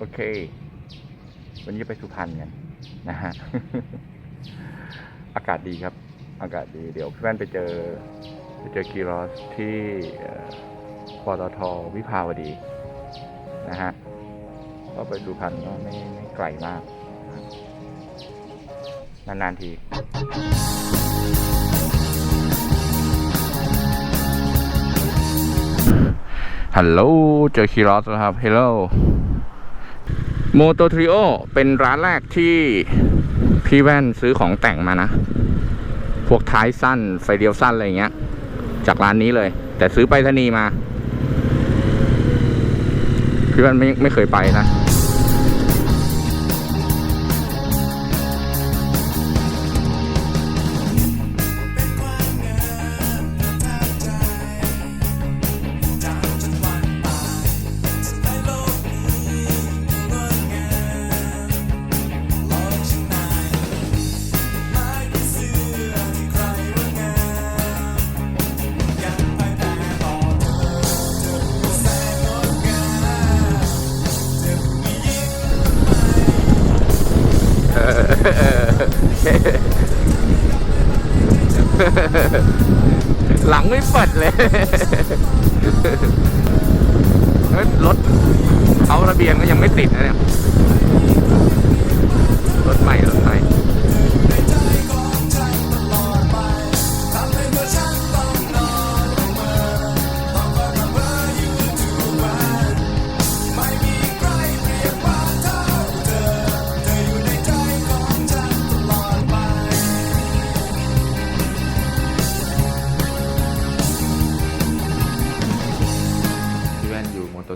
โอเค วันนี้ไปสุพรรณกันนะฮะ อากาศดีครับ อากาศดี เดี๋ยวพี่แว่นไปเจอ ไปเจอกีรอสที่เอ่ปตทวิภาวดี นะฮะ ก็ไปสุพรรณก็ไม่ไม่ไกลมากนะครับนาน ๆ ทีฮัลโหล เจอคีรอสแล้วครับฮัลโหล โมโตทริโอเป็นร้านแรกที่พี่แว่นซื้อของแต่งมานะ พวกท้ายสั้นไฟเดียวสั้นอะไรเงี้ย จากร้านนี้เลย แต่ซื้อไปทนีมา พี่แว่นไม่ไม่เคยไปนะ หลังไม่เปิดเลยเฮ้ยรถเขาระเบียงก็ยังไม่ติดนะเนี่ย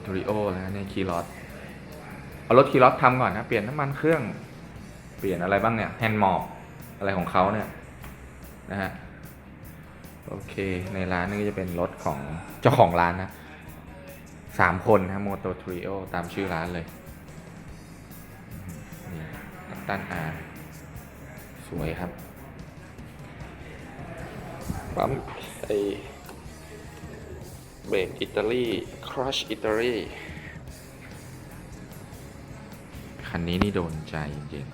โมโตทริโอแล้วในคีรอสเอารถคีรอสทำก่อนนะ เปลี่ยนน้ำมันเครื่อง เปลี่ยนอะไรบ้างเนี่ย แฮนด์มอบอะไรของเขาเนี่ย นะฮะ โอเค ในร้านนี่ก็จะเป็นรถของเจ้าของร้านนะสามคนนะโมโตทริโอตามชื่อร้านเลยนี่ตั้นอาสวยครับปั๊มไอ เบรกอิตาลีครัชอิตาลีคันนี้นี่โดนใจจริง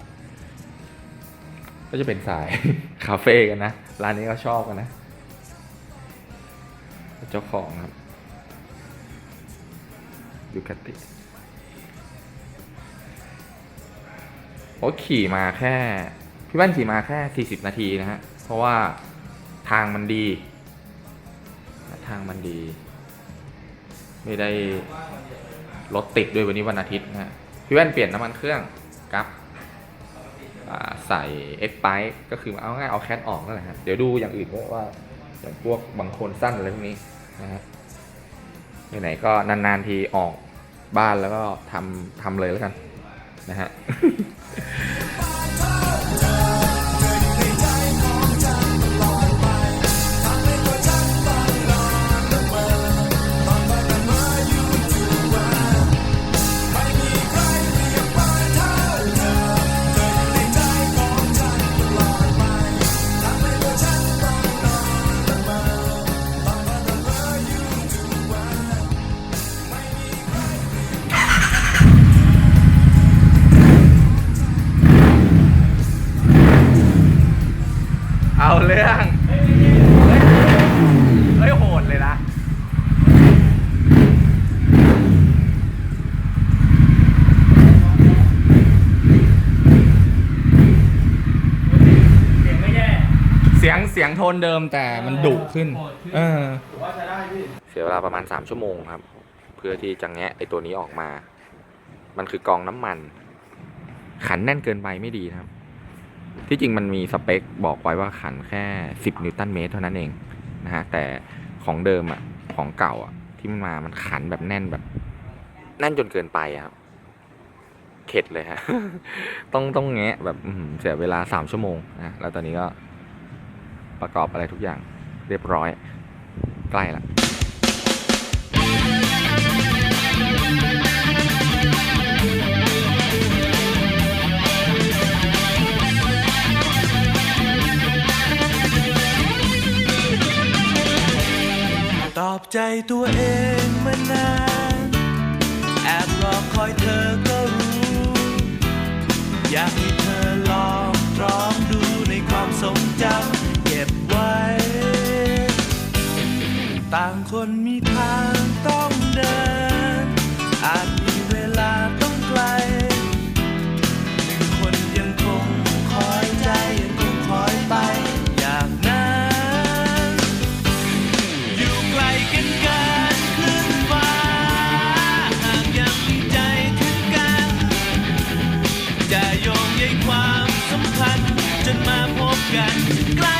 ๆก็จะเป็นสาย คาเฟ่กันนะ ร้านนี้ก็ชอบกันนะ เจ้าของครับดูกติโอ้ขี่มาแค่ พี่แว่นขี่มาแค่ 40 นาทีนะฮะ เพราะว่าทางมันดี ทางมันดี ไม่ได้รถติดด้วยวันนี้วันอาทิตย์นะฮะพี่แว่นเปลี่ยนน้ำมันเครื่องกับอ่าใส่ X p i ก็คือเอาง่ายเอาแคทออกนั่นแหละฮะเดี๋ยวดูอย่างอื่นด้วยว่าอย่างพวกบางคนสั้นอะไรพวกนี้นะฮะไหนๆก็นานๆทีออกบ้านแล้วก็ทำทำเลยแล้วกันนะฮะ เอาเรื่องเฮ้ยเฮ้ยโหดเลยนะเสียงไม่แย่เสียงเสียงโทนเดิมแต่มันดุขึ้นโหดขึ้นเออถือว่าใช้ได้พี่เสียเวลาประมาณ 3 ชั่วโมงครับ เพื่อที่จะแงะไอตัวนี้ออกมา มันคือกองน้ำมัน ขันแน่นเกินไปไม่ดีนะครับ ที่จริงมันมีสเปคบอกไว้ว่าขันแค่ 10 นิวตันเมตรเท่านั้นเองนะฮะแต่ของเดิมอะของเก่าอะที่มันมามันขันแบบแน่นแบบแน่นจนเกินไปครับเข็ดเลยฮะ ต้องต้องแงะแบบเสียเวลา3ชั่วโมงนะแล้วตอนนี้ก็ประกอบอะไรทุกอย่างเรียบร้อย ใกล้ละ ใจตัวเองมานานแอบรอคอยเธอก็รู้ อยากให้เธอลองตรองดูในความทรงจำเก็บไว้ ต่างคนมีทางต้องเดิน จ